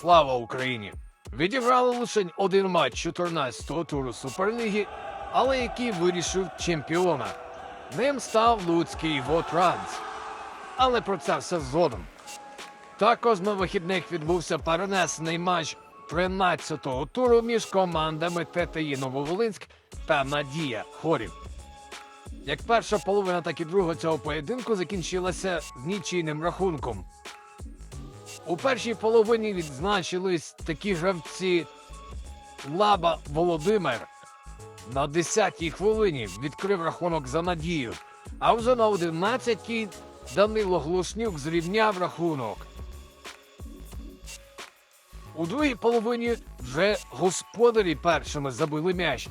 Слава Україні! Відіграли лише один матч 14-го туру Суперліги, але який вирішив чемпіона. Ним став Луцький Вотранс. Але про це все згодом. Також на вихідних відбувся перенесений матч 13-го туру між командами ТТІ Нововолинськ та Надія Хорів. Як перша половина, так і друга цього поєдинку закінчилася з нічийним рахунком. У першій половині відзначились такі гравці Лаба Володимир. На 10-й хвилині відкрив рахунок за надію. А вже на 11-й Данило Глушнюк зрівняв рахунок. У другій половині вже господарі першими забили м'яч.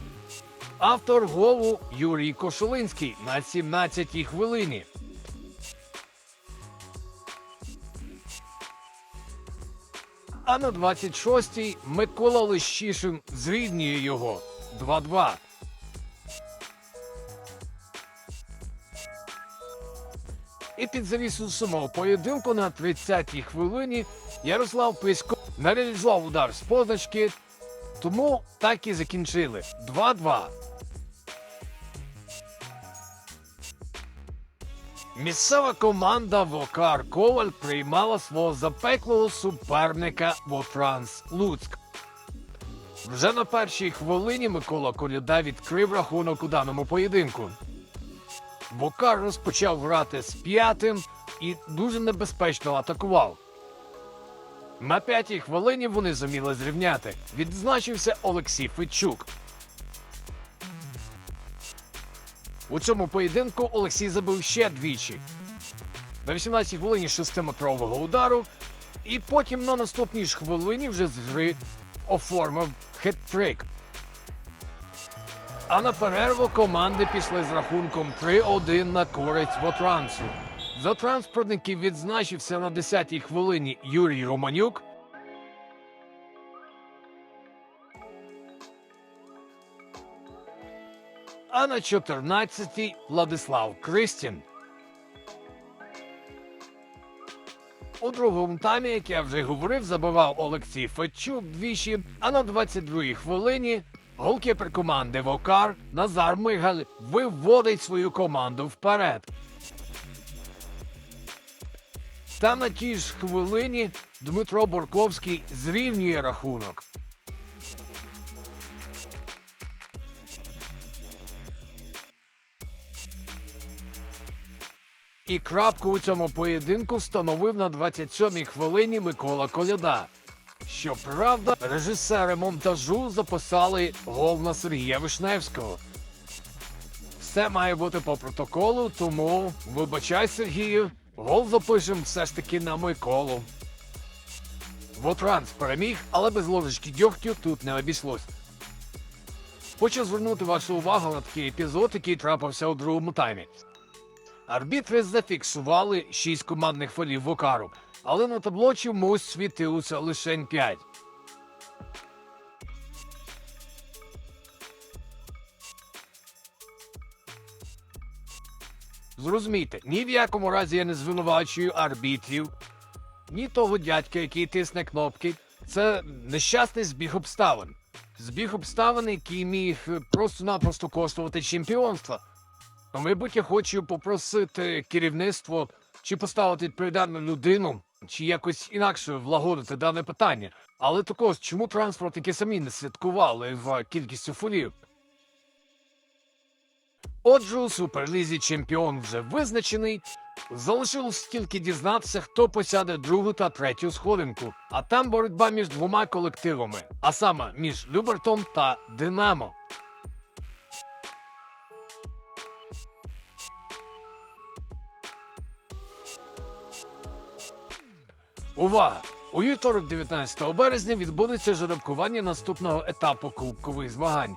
Автор голу Юрій Кошулинський на 17-й хвилині. А на 26-й Микола Лещишин зрівнює його 2-2. І під завісу самого поєдинку на 30-й хвилині Ярослав Писько не реалізував удар з позначки, тому так і закінчили 2-2. Місцева команда Вокар Коваль приймала свого запеклого суперника Вотранс Луцьк. Вже на першій хвилині Микола Коляда відкрив рахунок у даному поєдинку. Вокар розпочав грати з п'ятим і дуже небезпечно атакував. На п'ятій хвилині вони зуміли зрівняти. Відзначився Олексій Федчук. У цьому поєдинку Олексій забив ще двічі. На 18-й хвилині 6-метрового удару, і потім на наступній ж хвилині вже з гри оформив хет-трик. А на перерву команди пішли з рахунком 3-1 на користь Вотрансу. За транспортників відзначився на 10-й хвилині Юрій Романюк. А на 14-й Владислав Кристін. У другому таймі, як я вже говорив, забивав Олексій Федчук двічі, а на 22-й хвилині голкіпер команди Вокар Назар Мигаль виводить свою команду вперед. Та на тій ж хвилині Дмитро Борковський зрівнює рахунок. І крапку у цьому поєдинку встановив на 27-й хвилині Микола Коляда. Щоправда, режисери монтажу записали гол на Сергія Вишневського. Все має бути по протоколу, тому вибачай, Сергію, гол запишемо все ж таки на Миколу. Вотранс переміг, але без ложечки дьогтю тут не обійшлось. Хочу звернути вашу увагу на такий епізод, який трапився у другому таймі. Арбітри зафіксували 6 командних фолів Вокару, але на табло чомусь світилося лише 5. Зрозумійте, ні в якому разі я не звинувачую арбітрів, ні того дядька, який тисне кнопки. Це нещасний збіг обставин. Збіг обставин, який міг просто-напросто коштувати чемпіонства. Мабуть, я хочу попросити керівництво чи поставити відповідальну людину, чи якось інакше влагодити дане питання. Але також, чому транспортники самі не святкували в кількістю фолів? Отже, у суперлізі чемпіон вже визначений. Залишилось тільки дізнатися, хто посяде другу та третю сходинку. А там боротьба між двома колективами, а саме між Любертом та Динамо. Увага! У вівторок, 19 березня, відбудеться жеребкування наступного етапу кубкових змагань.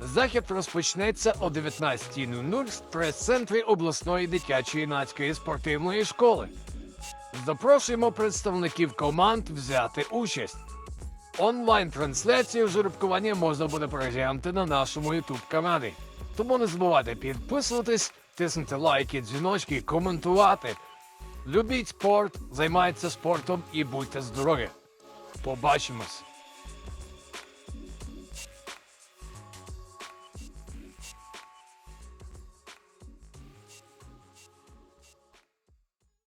Захід розпочнеться о 19.00 в прес-центрі обласної дитячої юнацької спортивної школи. Запрошуємо представників команд взяти участь. Онлайн-трансляцію жеребкування можна буде переглянути на нашому youtube каналі. Тому не забувайте підписуватись, тиснути лайки, дзвіночки, коментувати. Любіть спорт, займайтеся спортом і будьте здорові! Побачимось!